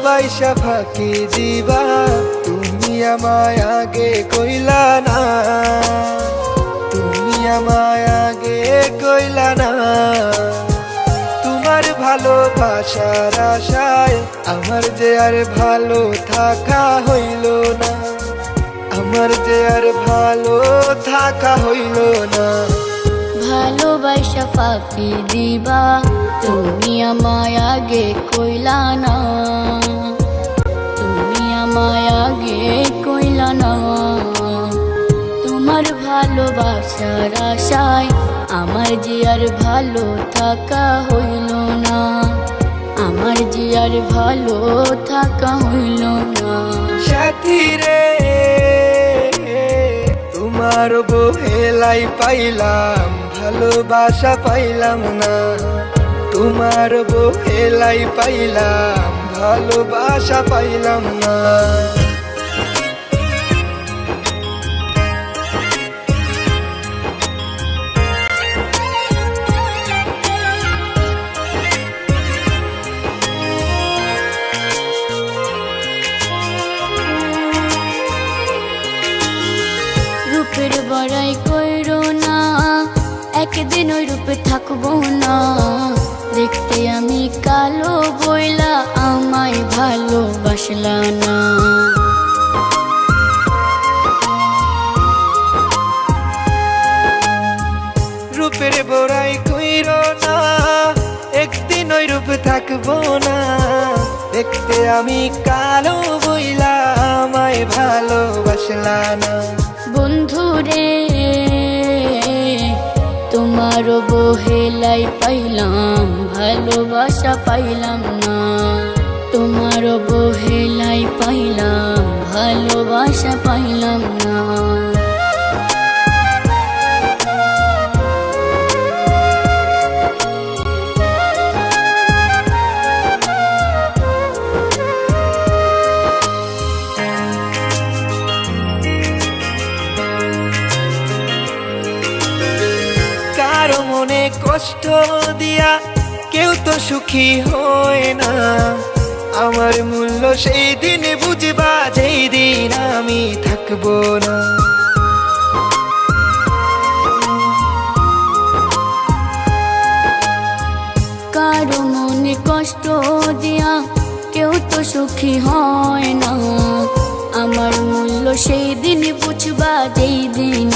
ভালোবাসা ফাঁকি দিবা, তুমি আমায় আগে কইলা না। তুমি আমায় আগে কইলা না। তোমার ভালোবাসার আশায় আমার যে আর ভালো থাকা হইল না। আমার যে আর ভালো থাকা হইল না। ভালোবাসা ফাঁকি দিবা, তুমি আমায় আগে কইলা না। কইলা না। তোমার ভালোবাসার আশায় আমার যে ভালো থাকা হইল না। আমার যে ভালো থাকা হইল না। সাথী রে, তোমার বহেলাই পাইলাম, ভালোবাসা পাইলাম না। তোমার বহেলাই পাইলাম, ভালোবাসা পাইলাম না। বড়াই কইরো না। একদিন ওই রূপে থাকব না। দেখতে আমি কালো বইলা, আমায় ভালোবাসলা না। রূপের বোরাই কইর না। একদিন ওই রূপ থাকব না। দেখতে আমি কালো বইলা, আমায় ভালোবাসলা না। বন্ধু রে তোমার বহেলাই পাইলাম ভালোবাসা পাইলাম না। তোমার বহেলাই পাইলাম ভালোবাসা কারও মনে কষ্ট দিয়া কেউ তো সুখী হয় না। আমার মূল্য সেই দিন বুঝবা, যেই দিন আমি থাকব না। কারও মনে কষ্ট দিয়া কেউ তো সুখী হয় না। আমার মূল্য সেই দিন বুঝবা, যেই দিন